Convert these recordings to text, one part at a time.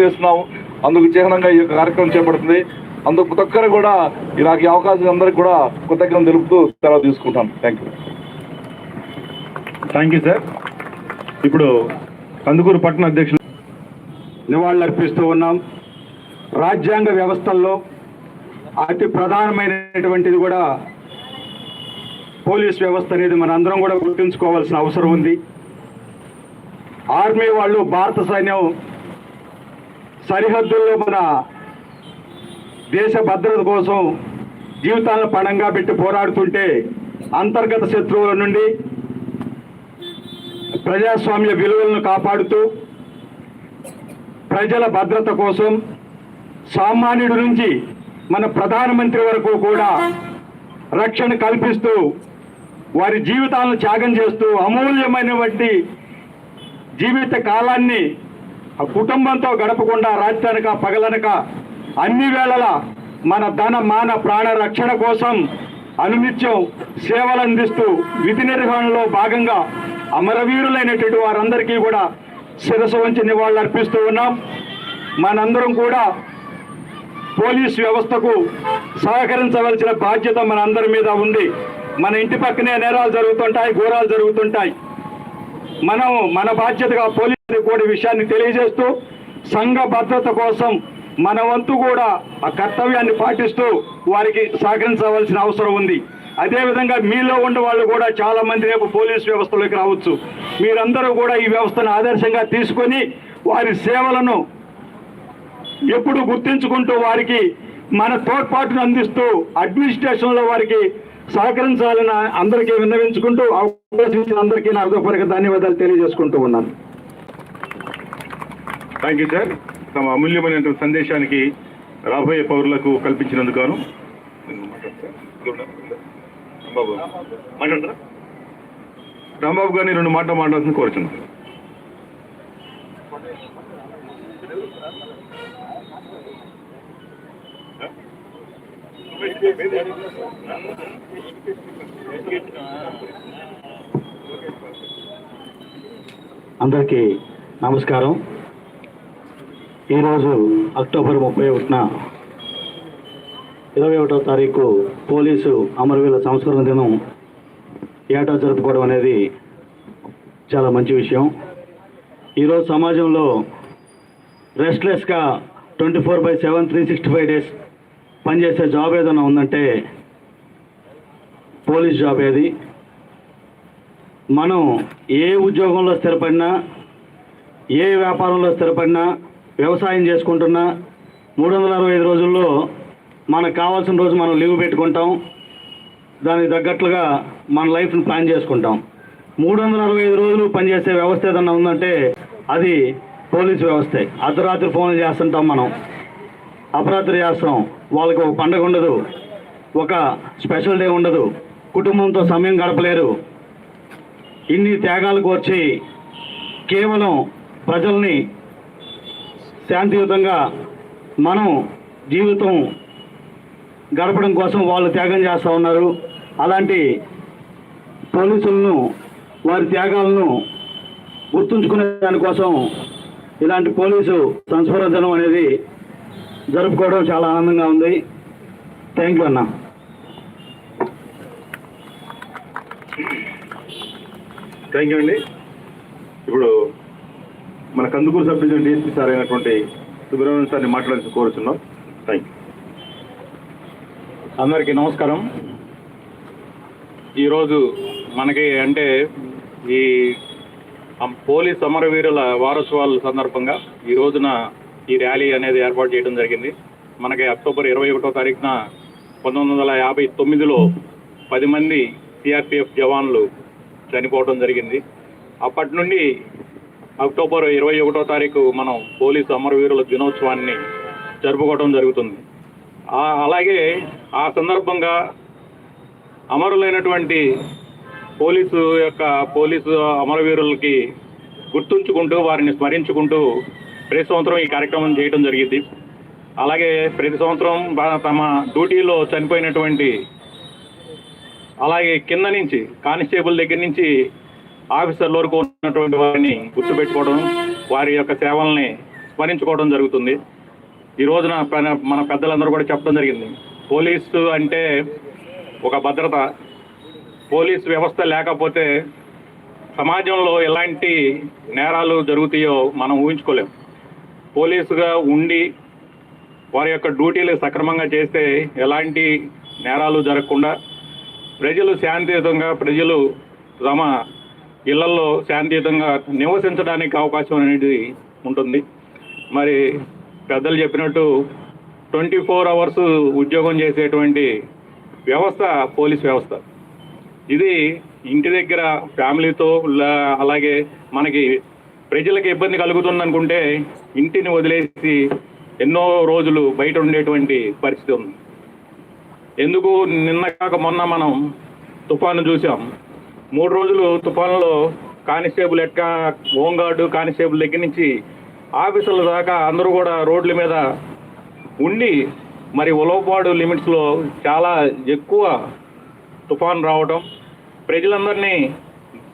చేస్తున్నాము. అందుకు చిహ్నంగా ఈ యొక్క కార్యక్రమం చేపడుతుంది. అందుకు ప్రతి ఒక్కరు కూడా నాకు ఈ అవకాశం అందరికి కూడా కృతజ్ఞతలు తెలుపుతూ సెలవు తీసుకుంటాను thank you thank you sir ఇప్పుడు కందుకూరు పట్టణ అధ్యక్షులు నివాళులర్పిస్తూ ఉన్నాం. రాజ్యాంగ వ్యవస్థల్లో అతి ప్రధానమైనటువంటిది కూడా పోలీస్ వ్యవస్థ అనేది మన అందరం కూడా గుర్తుంచుకోవాల్సిన అవసరం ఉంది. ఆర్మీ వాళ్ళు భారత సైన్యం సరిహద్దుల్లో మన దేశ భద్రత కోసం జీవితాలను పణంగా పెట్టి పోరాడుతుంటే అంతర్గత శత్రువుల నుండి ప్రజాస్వామ్య విలువలను కాపాడుతూ ప్రజల భద్రత కోసం సామాన్యుడి నుంచి మన ప్రధానమంత్రి వరకు కూడా రక్షణ కల్పిస్తూ వారి జీవితాలను త్యాగం చేస్తూ అమూల్యమైనటువంటి జీవిత కాలాన్ని కుటుంబంతో గడపకుండా రాత్రనక పగలనక అన్ని వేళలా మన ధన మాన ప్రాణ రక్షణ కోసం అనునిత్యం సేవలు అందిస్తూ విధి నిర్వహణలో భాగంగా అమరవీరులైనటువంటి వారందరికీ కూడా శిరసు వంచి నివాళులు అర్పిస్తూ ఉన్నాం. మనందరం కూడా పోలీస్ వ్యవస్థకు సహకరించవలసిన బాధ్యత మన అందరి మీద ఉంది. మన ఇంటి పక్కనే నేరాలు జరుగుతుంటాయి ఘోరాలు జరుగుతుంటాయి. మనం మన బాధ్యతగా పోలీస్ కూడా విషయాన్ని తెలియజేస్తూ సంఘ భద్రత కోసం మన వంతు కూడా ఆ కర్తవ్యాన్ని పాటిస్తూ వారికి సహకరించవలసిన అవసరం ఉంది. అదేవిధంగా మీలో ఉండే వాళ్ళు కూడా చాలా మంది రేపు పోలీస్ వ్యవస్థలోకి రావచ్చు. మీరందరూ కూడా ఈ వ్యవస్థను ఆదర్శంగా తీసుకొని వారి సేవలను ఎప్పుడు గుర్తించుకుంటూ వారికి మన తోడ్పాటును అందిస్తూ అడ్మినిస్ట్రేషన్లో వారికి సహకరించాలని అందరికీ విన్నవించుకుంటూ అవకాశం ఇచ్చిన అందరికీ నా హృదయపూర్వక ధన్యవాదాలు తెలియజేసుకుంటూ ఉన్నాను. థ్యాంక్ యూ సార్ తమ అమూల్యమైన సందేశానికి రాబోయే పౌరులకు కల్పించినందుకు గాను రాంబాబు రాంబాబు గారిని రెండు మాటలు మాట్లాడాల్సిన కోరుచున్నాను అందరికీ నమస్కారం. ఈరోజు అక్టోబర్ ముప్పై ఒకటిన ఇరవై ఒకటో తారీఖు పోలీసు అమరవీరుల సంస్కరణ దినం ఏటా జరుపుకోవడం అనేది చాలా మంచి విషయం. ఈరోజు సమాజంలో రెస్ట్లెస్గా twenty four by seven three sixty five days పనిచేసే జాబ్ ఏదైనా ఉందంటే పోలీస్ జాబ్ ఏది మనం ఏ ఉద్యోగంలో స్థిరపడినా ఏ వ్యాపారంలో స్థిరపడినా వ్యవసాయం చేసుకుంటున్నా మూడు వందల అరవై ఐదు రోజుల్లో మనకు కావాల్సిన రోజు మనం లీవ్ పెట్టుకుంటాం. దానికి తగ్గట్లుగా మన లైఫ్ని ప్లాన్ చేసుకుంటాం. మూడు వందల అరవై ఐదు రోజులు పనిచేసే వ్యవస్థ ఏదన్నా ఉందంటే అది పోలీస్ వ్యవస్థే. అర్ధరాత్రి ఫోన్లు చేస్తుంటాం మనం. అపరాత్రి చేస్తాం. వాళ్ళకి ఒక పండగ ఉండదు. ఒక స్పెషల్ డే ఉండదు. కుటుంబంతో సమయం గడపలేరు. ఇన్ని త్యాగాలు కోర్చి కేవలం ప్రజల్ని శాంతియుతంగా మనం జీవితం గడపడం కోసం వాళ్ళు త్యాగం చేస్తూ ఉన్నారు. అలాంటి పోలీసులను వారి త్యాగాలను గుర్తుంచుకునే దానికోసం ఇలాంటి పోలీసు సంస్మరణ దినం అనేది జరుపుకోవడం చాలా ఆనందంగా ఉంది. థ్యాంక్ యూ అన్నా. థ్యాంక్ యూ అండి. ఇప్పుడు మన Kandukuru sub division DSP sir అయినటువంటి సుబ్రహ్మణ్యం సార్ని మాట్లాడాల్సి కోరుచున్నాం. థ్యాంక్ యూ అందరికీ నమస్కారం. ఈరోజు మనకి అంటే ఈ పోలీస్ సమరవీరుల వారోత్సవాల సందర్భంగా ఈ రోజున ఈ ర్యాలీ అనేది ఏర్పాటు చేయడం జరిగింది. మనకి అక్టోబర్ ఇరవై ఒకటో తారీఖున పంతొమ్మిది వందల యాభై తొమ్మిదిలో పది మంది సిఆర్పిఎఫ్ జవాన్లు చనిపోవడం జరిగింది. అప్పటి నుండి అక్టోబర్ ఇరవై ఒకటో తారీఖు మనం పోలీసు అమరవీరుల దినోత్సవాన్ని జరుపుకోవడం జరుగుతుంది. అలాగే ఆ సందర్భంగా అమరులైనటువంటి పోలీసు యొక్క పోలీసు అమరవీరులకి గుర్తుంచుకుంటూ వారిని స్మరించుకుంటూ ప్రతి సంవత్సరం ఈ కార్యక్రమం చేయడం జరిగింది. అలాగే ప్రతి సంవత్సరం బా- తమ డ్యూటీలో చనిపోయినటువంటి అలాగే కింద నుంచి కానిస్టేబుల్ దగ్గర నుంచి ఆఫీసర్ల వరకు ఉన్నటువంటి వారిని గుర్తుపెట్టుకోవడం వారి యొక్క సేవల్ని స్మరించుకోవడం జరుగుతుంది. ఈ రోజున మన పెద్దలందరూ కూడా చెప్పడం జరిగింది. పోలీసు అంటే ఒక భద్రత. పోలీస్ వ్యవస్థ లేకపోతే సమాజంలో ఎలాంటి నేరాలు జరుగుతాయో మనం ఊహించుకోలేం. పోలీసుగా ఉండి వారి యొక్క డ్యూటీలు సక్రమంగా చేస్తే ఎలాంటి నేరాలు జరగకుండా ప్రజలు శాంతియుతంగా ప్రజలు తమ ఇళ్ళలో శాంతియుతంగా నివసించడానికి అవకాశం అనేది ఉంటుంది. మరి పెద్దలు చెప్పినట్టు ట్వంటీ ఫోర్ అవర్స్ ఉద్యోగం చేసేటువంటి వ్యవస్థ పోలీస్ వ్యవస్థ. ఇది ఇంటి దగ్గర ఫ్యామిలీతో అలాగే మనకి ప్రజలకు ఇబ్బంది కలుగుతుంది అనుకుంటే ఇంటిని వదిలేసి ఎన్నో రోజులు బయట ఉండేటువంటి పరిస్థితి ఉంది. ఎందుకు నిన్న కాక మొన్న మనం తుఫాను చూసాం మూడు రోజులు తుఫాన్లో కానిస్టేబుల్ ఎక్క హోంగార్డు కానిస్టేబుల్ దగ్గర నుంచి ఆఫీసుల దాకా అందరూ కూడా రోడ్ల మీద ఉండి మరి ఉలవపాడు లిమిట్స్లో చాలా ఎక్కువ తుఫాన్ రావడం ప్రజలందరినీ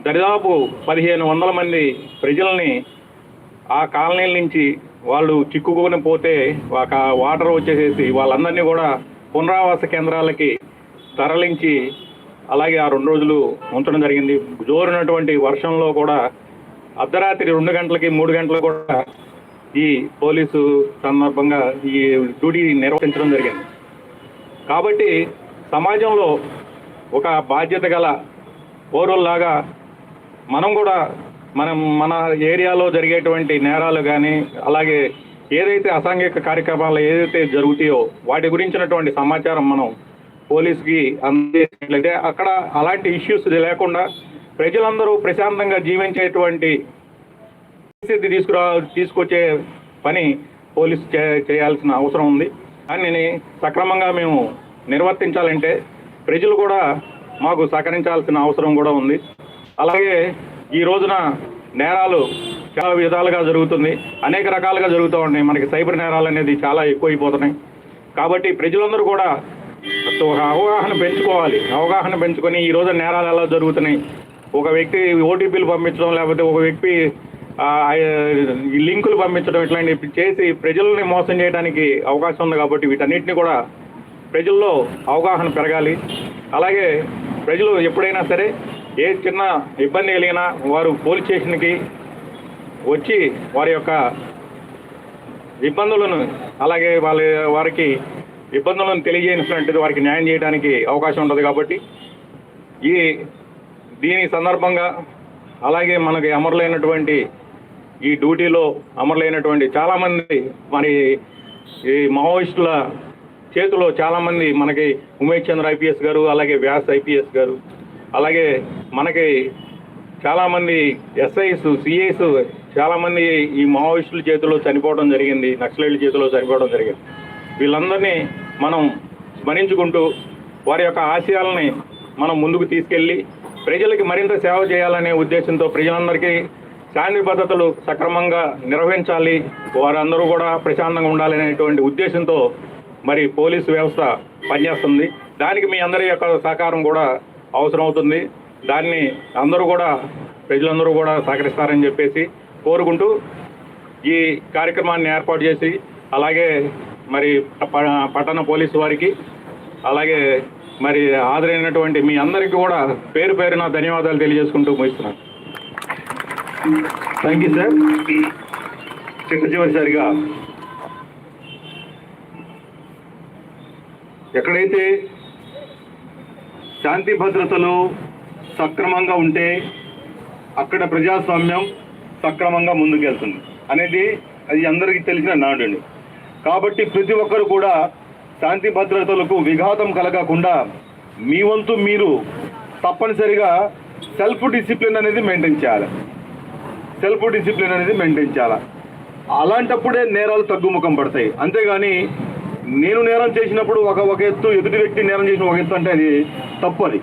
దరిదాపు పదిహేను వందల మంది ప్రజల్ని ఆ కాలనీల నుంచి వాళ్ళు చిక్కుకొని పోతే ఒక వాటర్ వచ్చేసేసి వాళ్ళందరినీ కూడా పునరావాస కేంద్రాలకి తరలించి అలాగే ఆ రెండు రోజులు ఉంచడం జరిగింది. జోరునటువంటి వర్షంలో కూడా అర్ధరాత్రి రెండు గంటలకి మూడు గంటలకు కూడా ఈ పోలీసు సందర్భంగా ఈ డ్యూటీ నిర్వహించడం జరిగింది. కాబట్టి సమాజంలో ఒక బాధ్యత గల పౌరుల్లాగా మనం కూడా మనం మన ఏరియాలో జరిగేటువంటి నేరాలు కానీ అలాగే ఏదైతే అసాంఘిక కార్యక్రమాలు ఏదైతే జరుగుతాయో వాటి గురించినటువంటి సమాచారం మనం పోలీస్కి అందజేసినట్లయితే అక్కడ అలాంటి ఇష్యూస్ లేకుండా ప్రజలందరూ ప్రశాంతంగా జీవించేటువంటి పరిస్థితి తీసుకురా తీసుకొచ్చే పని పోలీసు చే చేయాల్సిన అవసరం ఉంది. దానిని సక్రమంగా మేము నిర్వర్తించాలంటే ప్రజలు కూడా మాకు సహకరించాల్సిన అవసరం కూడా ఉంది. అలాగే ఈ రోజున నేరాలు చాలా విధాలుగా జరుగుతుంది. అనేక రకాలుగా జరుగుతూ ఉన్నాయి. మనకి సైబర్ నేరాలు అనేది చాలా ఎక్కువైపోతున్నాయి. కాబట్టి ప్రజలందరూ కూడా అవగాహన పెంచుకోవాలి. అవగాహన పెంచుకొని ఈ రోజు నేరాలు ఎలా జరుగుతున్నాయి? ఒక వ్యక్తి ఓటీపీలు పంపించడం లేకపోతే ఒక వ్యక్తి ఈ లింకులు పంపించడం ఇట్లాంటివి చేసి ప్రజల్ని మోసం చేయడానికి అవకాశం ఉంది కాబట్టి వీటన్నిటిని కూడా ప్రజల్లో అవగాహన పెరగాలి. అలాగే ప్రజలు ఎప్పుడైనా సరే ఏ చిన్న ఇబ్బంది కలిగినా వారు పోలీస్ స్టేషన్కి వచ్చి వారి యొక్క ఇబ్బందులను అలాగే వాళ్ళ వారికి ఇబ్బందులను తెలియజేసినట్టు వారికి న్యాయం చేయడానికి అవకాశం ఉంటుంది కాబట్టి ఈ దీని సందర్భంగా అలాగే మనకి అమరులైనటువంటి ఈ డ్యూటీలో అమరులైనటువంటి చాలామంది మరి ఈ మావోయిస్టుల చేతిలో చాలామంది మనకి ఉమేష్ చంద్ర ఐపీఎస్ గారు అలాగే వ్యాస్ ఐపీఎస్ గారు అలాగే మనకి చాలామంది ఎస్ఐస్ సిఐస్ చాలామంది ఈ మావోయిస్టుల చేతిలో చనిపోవడం జరిగింది నక్సలైట్ల చేతిలో చనిపోవడం జరిగింది. వీళ్ళందరినీ మనం స్మరించుకుంటూ వారి యొక్క ఆశయాలని మనం ముందుకు తీసుకెళ్ళి ప్రజలకి మరింత సేవ చేయాలనే ఉద్దేశంతో ప్రజలందరికీ శాంతి భద్రతలు సక్రమంగా నిర్వహించాలి వారందరూ కూడా ప్రశాంతంగా ఉండాలనేటువంటి ఉద్దేశంతో మరి పోలీసు వ్యవస్థ పనిచేస్తుంది. దానికి మీ అందరి యొక్క సహకారం కూడా అవసరం అవుతుంది దాన్ని అందరూ కూడా ప్రజలందరూ కూడా సహకరిస్తారని చెప్పేసి కోరుకుంటూ ఈ కార్యక్రమాన్ని ఏర్పాటు చేసి అలాగే మరి పట్టణ పోలీసు వారికి అలాగే మరి హాజరైనటువంటి మీ అందరికీ కూడా పేరు పేరున ధన్యవాదాలు తెలియజేసుకుంటూ ముగిస్తున్నాను. థ్యాంక్ యూ సార్ చిట్ట చివరిసారిగా ఎక్కడైతే శాంతి భద్రతలు సక్రమంగా ఉంటే అక్కడ ప్రజాస్వామ్యం సక్రమంగా ముందుకెళ్తుంది. అనేది అది అందరికీ తెలిసిన నాడండి కాబట్టి ప్రతి ఒక్కరు కూడా శాంతి భద్రతలకు విఘాతం కలగకుండా మీ వంతు మీరు తప్పనిసరిగా సెల్ఫ్ డిసిప్లిన్ అనేది మెయింటైన్ చేయాలి. సెల్ఫ్ డిసిప్లిన్ అనేది మెయింటైన్ చేయాలి. అలాంటప్పుడే నేరాలు తగ్గుముఖం పడతాయి. అంతేగాని నేను నేరం చేసినప్పుడు ఒక ఒక ఎత్తు ఎదుటి వ్యక్తి నేరం చేసిన ఒక ఎత్తు అంటే అది తప్పు అది.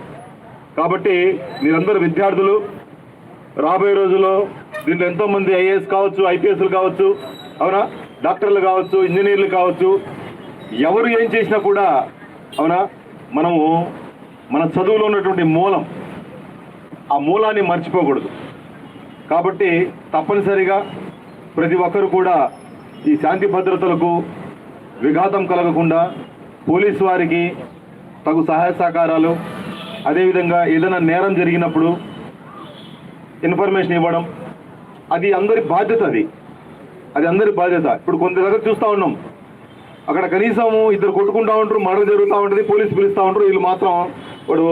కాబట్టి మీరందరూ విద్యార్థులు రాబోయే రోజుల్లో దీంట్లో ఎంతోమంది ఐఏఎస్ కావచ్చు ఐపీఎస్లు కావచ్చు అవునా? డాక్టర్లు కావచ్చు ఇంజనీర్లు కావచ్చు ఎవరు ఏం చేసినా కూడా అవునా? మనము మన చదువులో ఉన్నటువంటి మూలం ఆ మూలాన్ని మర్చిపోకూడదు. కాబట్టి తప్పనిసరిగా ప్రతి ఒక్కరు కూడా ఈ శాంతి భద్రతలకు విఘాతం కలగకుండా పోలీసు వారికి తగు సహాయ సహకారాలు అదేవిధంగా ఏదైనా నేరం జరిగినప్పుడు ఇన్ఫర్మేషన్ ఇవ్వడం అది అందరి బాధ్యత అది. అది అందరి బాధ్యత. ఇప్పుడు కొంత దగ్గర చూస్తూ ఉన్నాం. అక్కడ కనీసం ఇద్దరు కొట్టుకుంటా ఉంటారు మర్డర్ జరుగుతూ ఉంటుంది పోలీసు పిలుస్తూ ఉంటారు వీళ్ళు మాత్రం వాడు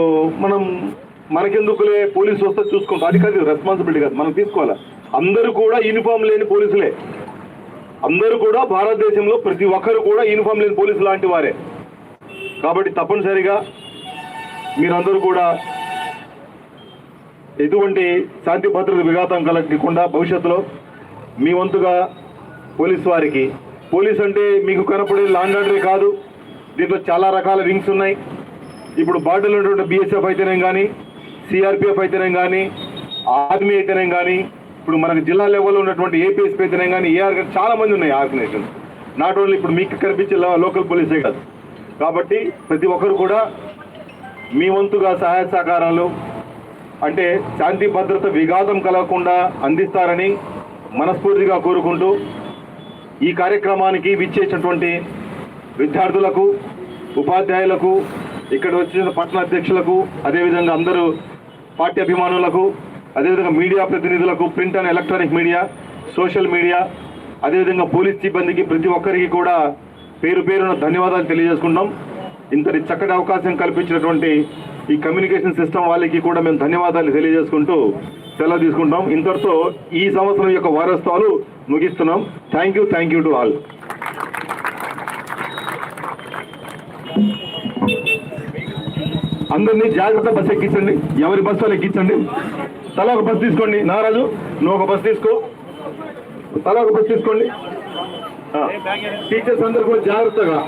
మనం మనకెందుకులే పోలీసు వస్తే చూసుకుంటాం అది కాదు రెస్పాన్సిబిలిటీ కాదు మనం తీసుకోవాలి? అందరూ కూడా యూనిఫామ్ లేని పోలీసులే. అందరూ కూడా భారతదేశంలో ప్రతి ఒక్కరు కూడా యూనిఫామ్ లేని పోలీసు లాంటి వారే. కాబట్టి తప్పనిసరిగా మీరందరూ కూడా ఎటువంటి శాంతి భద్రత విఘాతం కలగకుండా భవిష్యత్తులో మీ వంతుగా పోలీస్ వారికి. పోలీస్ అంటే మీకు కనపడే లాండ్ ఆర్డరే కాదు. దీంట్లో చాలా రకాల వింగ్స్ ఉన్నాయి. ఇప్పుడు బార్డర్లో ఉన్నటువంటి బిఎస్ఎఫ్ అయితేనేం కానీ సిఆర్పిఎఫ్ అయితేనేం కానీ ఆర్మీ అయితేనేం కానీ ఇప్పుడు మనకు జిల్లా లెవెల్లో ఉన్నటువంటి ఏపీఎస్పీ అయితేనేం కానీ ఏఆర్ కానీ చాలా మంది ఉన్నాయి ఆర్గనైజేషన్స్ నాట్ ఓన్లీ ఇప్పుడు మీకు కనిపించే లోకల్ పోలీసే కాదు. కాబట్టి ప్రతి ఒక్కరు కూడా మీ వంతుగా సహాయ సహకారాలు అంటే శాంతి భద్రత విఘాతం కలగకుండా అందిస్తారని మనస్ఫూర్తిగా కోరుకుంటూ ఈ కార్యక్రమానికి విచ్చేసినటువంటి విద్యార్థులకు ఉపాధ్యాయులకు ఇక్కడ వచ్చిన పట్టణ అధ్యక్షులకు అదేవిధంగా అందరూ పార్టీ అభిమానులకు అదేవిధంగా మీడియా ప్రతినిధులకు print and electronic media social media అదేవిధంగా పోలీస్ సిబ్బందికి ప్రతి ఒక్కరికి కూడా పేరు పేరున ధన్యవాదాలు తెలియజేసుకుంటాం ఇంతటి చక్కటి అవకాశం కల్పించినటువంటి ఈ కమ్యూనికేషన్ సిస్టమ్ వాళ్ళకి కూడా మేము ధన్యవాదాలు తెలియజేసుకుంటూ సెలవు తీసుకుంటాం. ఇంతటితో ఈ సంవత్సరం యొక్క వారోత్సవాలు ముగిస్తున్నాం. Thank you thank you to all అందరినీ జాగ్రత్త బస్సు ఎక్కించండి. ఎవరి బస్సు వాళ్ళు ఎక్కించండి. తల ఒక బస్సు తీసుకోండి. నారాజు నువ్వు ఒక బస్సు తీసుకో. తల ఒక బస్సు తీసుకోండి. టీచర్స్ అందరు కూడా జాగ్రత్తగా.